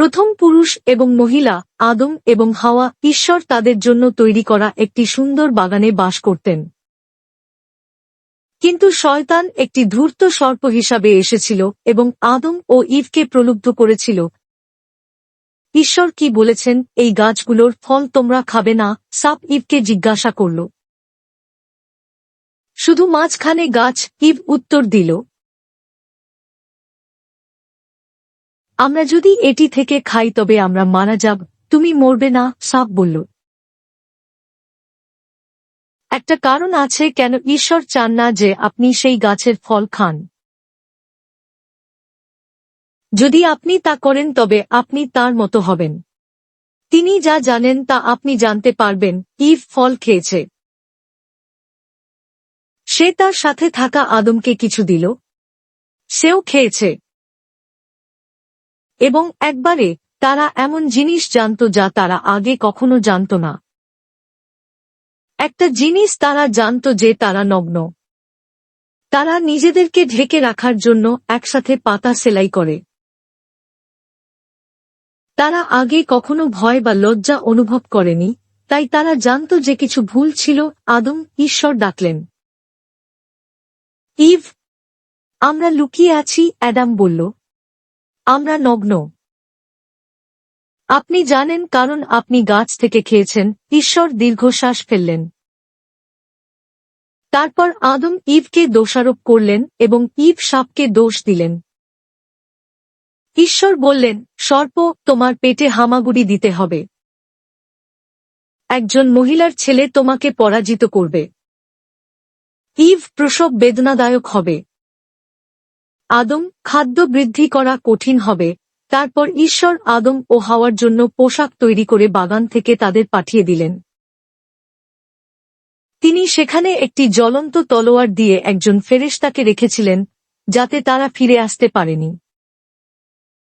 প্রথম পুরুষ এবং মহিলা, আদম এবং হাওয়া, ঈশ্বর তাদের জন্য তৈরি করা একটি সুন্দর বাগানে বাস করতেন। কিন্তু শয়তান একটি ধূর্ত সর্প হিসাবে এসেছিল এবং আদম ও ইভকে প্রলুব্ধ করেছিল। ঈশ্বর কি বলেছেন, এই গাছগুলোর ফল তোমরা খাবে না? সাপ ইভকে জিজ্ঞাসা করল। শুধু মাঝখানে গাছ, ইভ উত্তর দিল। আমরা যদি এটি থেকে খাই তবে আমরা মারা যাব। তুমি মরবে না সাপ বলল। একটা কারণ আছে কেন ঈশ্বর চান না যে আপনি সেই গাছের ফল খান। যদি আপনি তা করেন তবে আপনি তার মতো হবেন। তিনি যা জানেন তা আপনি জানতে পারবেন, ইভ ফল খেয়েছে। সে তার সাথে থাকা আদমকে কিছু দিল। সেও খেয়েছে। এবং একবারে, তারা এমন জিনিস জানত যা তারা আগে কখনো জানত না। একটা জিনিস তারা জানত যে তারা নগ্ন। তারা নিজেদেরকে ঢেকে রাখার জন্য একসাথে পাতা সেলাই করে। তারা আগে কখনো ভয় বা লজ্জা অনুভব করেনি, তাই তারা জানত যে কিছু ভুল ছিল, আদম ঈশ্বর ডাকলেন। ইভ, আমরা লুকিয়ে আছি, অ্যাডাম বলল আমরা নগ্ন। আপনি জানেন কারণ আপনি গাছ থেকে খেয়েছেন, ঈশ্বর দীর্ঘশ্বাস ফেললেন। তারপর আদম ইভকে দোষারোপ করলেন এবং ইভ সাপকে দোষ দিলেন। ঈশ্বর বললেন, সর্প, তোমার পেটে হামাগুড়ি দিতে হবে। একজন মহিলার ছেলে তোমাকে পরাজিত করবে। ইভ প্রসব বেদনাদায়ক হবে। আদম খাদ্য বৃদ্ধি করা কঠিন হবে। তারপর ঈশ্বর আদম ও হাওয়ার জন্য পোশাক তৈরি করে বাগান থেকে তাদের পাঠিয়ে দিলেন। তিনি সেখানে একটি জ্বলন্ত তলোয়ার দিয়ে একজন ফেরেশতাকে রেখেছিলেন, যাতে তারা ফিরে আসতে পারেনি।